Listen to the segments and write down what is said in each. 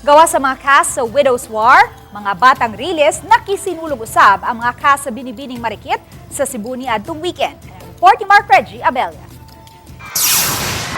Gawa sa mga cast sa Widow's War, mga batang rilis, nakisinulog usab ang mga cast sa Binibining Marikit sa Cebu ni Adtong Weekend. Report ni Mark Reggie Abella.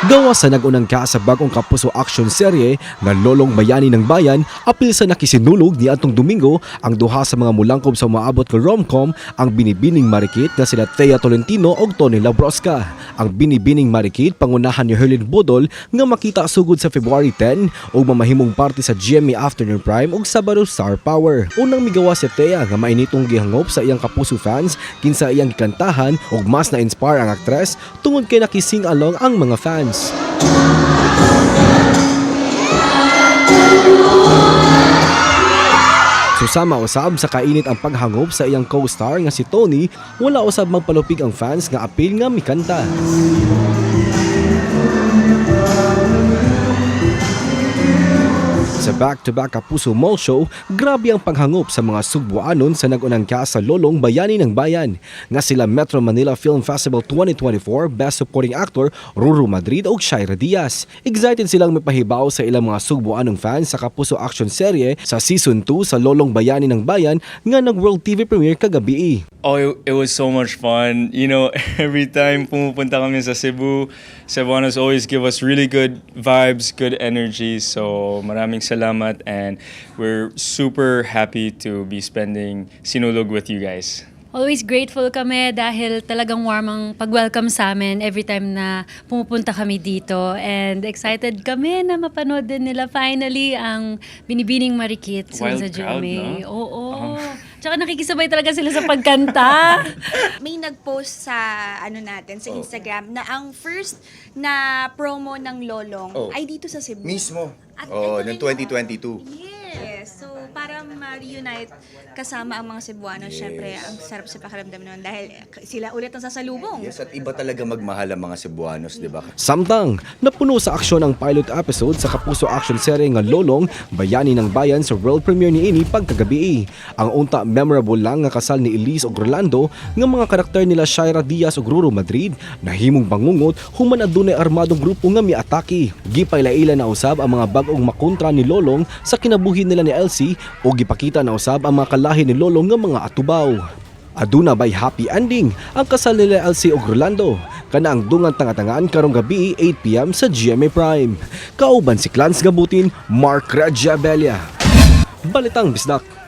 Gawa sa nagunang ka sa bagong kapuso action serye nga Lolong Bayani ng Bayan, apil sa nakisinulog ni atong Domingo ang duha sa mga mulangkob sa maabot nga romcom ang Binibining Marikit nga sila Thea Tolentino ug Tony Labrosca. Ang Binibining Marikit pangunahan ni Herlin Bodol nga makita sugod sa February 10 ug mamahimong parte sa GMA Afternoon Prime ug Sabado Star Power. Unang migawa si Thea nga mainitong gihangop sa iyang kapuso fans kinsa iyang gikantahan ug mas na-inspire ang aktres tungod kay nakising along ang mga fans. Susama usab sa kainit ang paghangop sa iyang co-star nga si Tony, wala usab magpalupig ang fans nga apil nga mikanta. Back-to-back Kapuso Mall Show, grabe ang paghangop sa mga Subuanon sa nagunang ka sa Lolong Bayani ng Bayan. Nga sila Metro Manila Film Festival 2024 Best Supporting Actor Ruru Madrid ug Shaira Diaz. Excited silang mapahibaw sa ilang mga Subuanong fans sa Kapuso Action Serye sa Season 2 sa Lolong Bayani ng Bayan nga nag-World TV premiere kagabi. Oh, it, it was so much fun. You know, every time pumupunta kami sa Cebu, Cebuanos always give us really good vibes, good energy. So maraming salamat and we're super happy to be spending Sinulog with you guys. Always grateful kami dahil talagang warm ang pag-welcome sa amin every time na pumupunta kami dito. And excited kami na mapanood din nila finally ang Binibining Marikit Wild sa crowd, GMA. no? Oo. Tsaka nakikisabay talaga sila sa pagkanta. may nag-post sa ano natin sa Instagram na ang first na promo ng Lolong Oh. ay dito sa Cebu. Mismo. At Oo, ito rin yung- 2022. Yes. Ma-reunite kasama ang mga Cebuano, syempre, ang sarap sa pakiramdam nun dahil sila ulit ang sasalubong. Yes, at iba talaga magmahal ang mga Cebuanos, di ba? Samtang, napuno sa aksyon ang pilot episode sa Kapuso Action Serye nga Lolong, Bayani ng Bayan sa world premiere ni ini pagkagabi. Ang unta memorable lang nga kasal ni Elise ug Rolando nga mga karakter nila Shaira Diaz ug Ruru Madrid nahimong bangungot human adunay armadong grupo nga miatake. Gipaylaila na usab ang mga bag-ong makontra ni Lolong sa kinabuhi nila ni Elsie o gipakita na usab ang mga kalahi ni Lolong nga mga atubaw. Aduna by happy ending ang kasal nila Elsie ug Rolando kana ang dungan tanga-tangaan karong gabi 8pm sa GMA Prime. Kauban si Clans Gabutin, Mark Regia Belia. Balitang Bisdak.